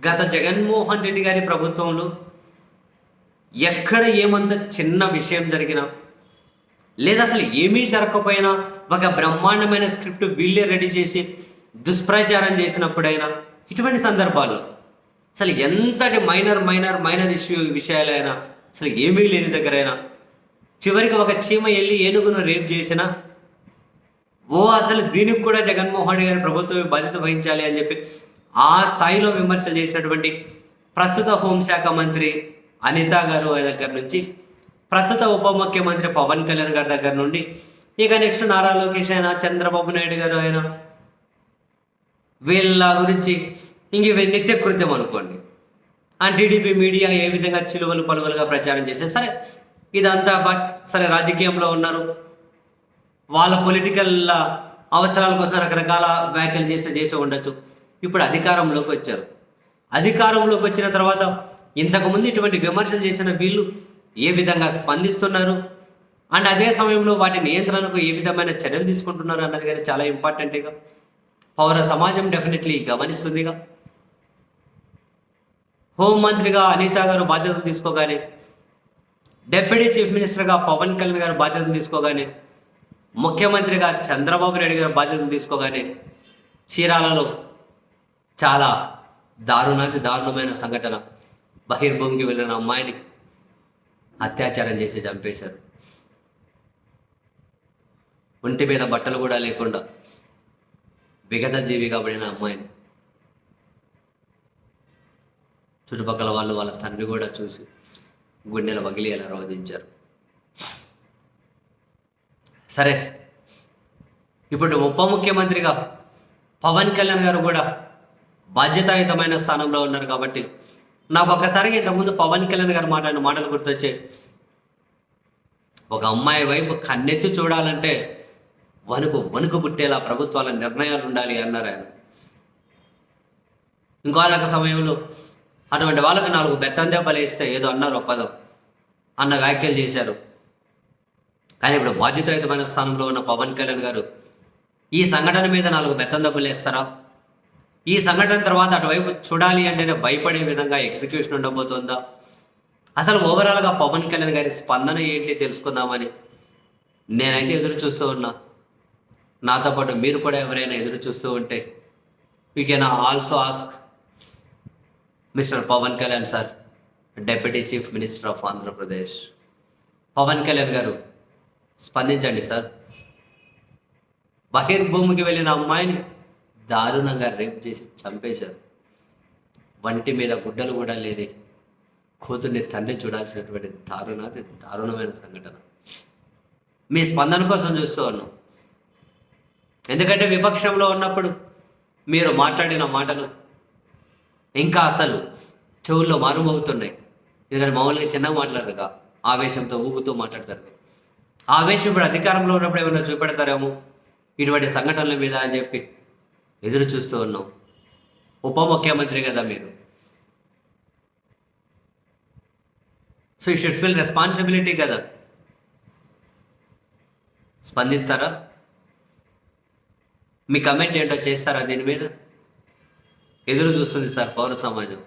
గత జగన్మోహన్ రెడ్డి గారి ప్రభుత్వంలో ఎక్కడ ఏమంత చిన్న విషయం జరిగినా లేదా అసలు ఏమీ జరగకపోయినా ఒక బ్రహ్మాండమైన స్క్రిప్ట్ వీళ్ళే రెడీ చేసి దుష్ప్రచారం చేసినప్పుడైనా ఇటువంటి సందర్భాల్లో అసలు ఎంతటి మైనర్ మైనర్ మైనర్ ఇష్యూ విషయాలైనా అసలు ఏమీ లేని దగ్గరైనా చివరికి ఒక చీమ వెళ్ళి ఏనుగును రేప్ చేసినా ఓ అసలు దీనికి కూడా జగన్మోహన్ రెడ్డి గారి ప్రభుత్వమే బాధ్యత వహించాలి అని చెప్పి ఆ స్థాయిలో విమర్శలు చేసినటువంటి ప్రస్తుత హోంశాఖ మంత్రి అనిత గారు దగ్గర నుంచి ప్రస్తుత ఉప ముఖ్యమంత్రి పవన్ కళ్యాణ్ గారి దగ్గర నుండి ఇక నెక్స్ట్ నారా లోకేష్ అయినా చంద్రబాబు నాయుడు గారు అయినా వీళ్ళ గురించి ఇంక ఇవి నిత్య కృత్యం అనుకోండి. ఆ టీడీపీ మీడియా ఏ విధంగా చిలువలు పలువలుగా ప్రచారం చేసేది? సరే ఇదంతా బట్ సరే రాజకీయంలో ఉన్నారు. వాళ్ళ పొలిటికల్ అవసరాల కోసం రకరకాల వ్యాఖ్యలు చేస్తే చేసి ఉండొచ్చు. ఇప్పుడు అధికారంలోకి వచ్చారు. అధికారంలోకి వచ్చిన తర్వాత ఇంతకుముందు ఇటువంటి విమర్శలు చేసిన వీళ్ళు ఏ విధంగా స్పందిస్తున్నారు? అండ్ అదే సమయంలో వాటి నియంత్రణకు ఏ విధమైన చర్యలు తీసుకుంటున్నారు అన్నది కానీ చాలా ఇంపార్టెంట్గా పౌర సమాజం డెఫినెట్లీ గమనిస్తుందిగా. హోంమంత్రిగా అనిత గారు బాధ్యతలు తీసుకోగానే డిప్యూటీ చీఫ్ మినిస్టర్గా పవన్ కళ్యాణ్ గారు బాధ్యతలు తీసుకోగానే ముఖ్యమంత్రిగా చంద్రబాబు నాయుడు గారు బాధ్యతలు తీసుకోగానే చీరాలలో చాలా దారుణానికి దారుణమైన సంఘటన. బహిర్భూమికి వెళ్ళిన అమ్మాయిని అత్యాచారం చేసి చంపేశారు. ఒంటి మీద బట్టలు కూడా లేకుండా విగత జీవిగా పడిన అమ్మాయిని చుట్టుపక్కల వాళ్ళు వాళ్ళ తండ్రి కూడా చూసి గుండెల వగిలి ఎలా రోధించారు. సరే ఇప్పుడు ఉప ముఖ్యమంత్రిగా పవన్ కళ్యాణ్ గారు కూడా బాధ్యతాయుతమైన స్థానంలో ఉన్నారు కాబట్టి నాకు ఒక్కసారిగా ఇంతకుముందు పవన్ కళ్యాణ్ గారు మాట్లాడిన మాటలు గుర్తొచ్చాయి ఒక అమ్మాయి వైపు కన్నెత్తి చూడాలంటే వణుకు వణుకు పుట్టేలా ప్రభుత్వాల నిర్ణయాలు ఉండాలి అన్నారు ఆయన. ఇంకో సమయంలో అటువంటి వాళ్ళకు నాలుగు బెత్తందే ఇస్తే ఏదో అన్నారు పదం అన్న వ్యాఖ్యలు చేశారు. కానీ ఇప్పుడు బాధ్యతాయుతమైన స్థానంలో ఉన్న పవన్ కళ్యాణ్ గారు ఈ సంఘటన మీద నాలుగు బెత్తం దెబ్బలు వేస్తారా? ఈ సంఘటన తర్వాత అటువైపు చూడాలి అంటేనే భయపడే విధంగా ఎగ్జిక్యూషన్ ఉండబోతుందా? అసలు ఓవరాల్గా పవన్ కళ్యాణ్ గారి స్పందన ఏంటి తెలుసుకుందామని నేనైతే ఎదురు చూస్తూ ఉన్నా. నాతో పాటు మీరు కూడా ఎవరైనా ఎదురు చూస్తూ ఉంటే you can also ask mister Pawan Kalyan sir deputy chief minister of Andhra Pradesh Pawan Kalyan garu స్పందించండి sir బహిర్భూమికి వెళ్ళిన అమ్మాయిని దారుణంగా రేప్ చేసి చంపేశారు. వంటి మీద గుడ్డలు కూడా లేని కూతుర్ని తండ్రి చూడాల్సినటువంటి దారుణ దారుణమైన సంఘటన. మీ స్పందన కోసం చూస్తూ ఉన్నాం. ఎందుకంటే విపక్షంలో ఉన్నప్పుడు మీరు మాట్లాడిన మాటలు ఇంకా అసలు చెవుల్లో మారుమోగుతున్నాయి. ఎందుకంటే మామూలుగా చిన్నగా మాట్లాడరుగా ఆవేశంతో ఊగుతూ మాట్లాడతారు. ఆవేశం ఇప్పుడు అధికారంలో ఉన్నప్పుడు ఏమైనా చూపెడతారేమో? ఇటువంటి సంఘటనల మీద అని చెప్పి ఎదురు చూస్తూ ఉన్నాం. ఉప ముఖ్యమంత్రి కదా మీరు. So you should feel responsibility కదా. స్పందిస్తారా? మీ కమెంట్ ఏంటో చేస్తారా దీని మీద? ఎదురు చూస్తుంది సార్ పౌర సమాజం.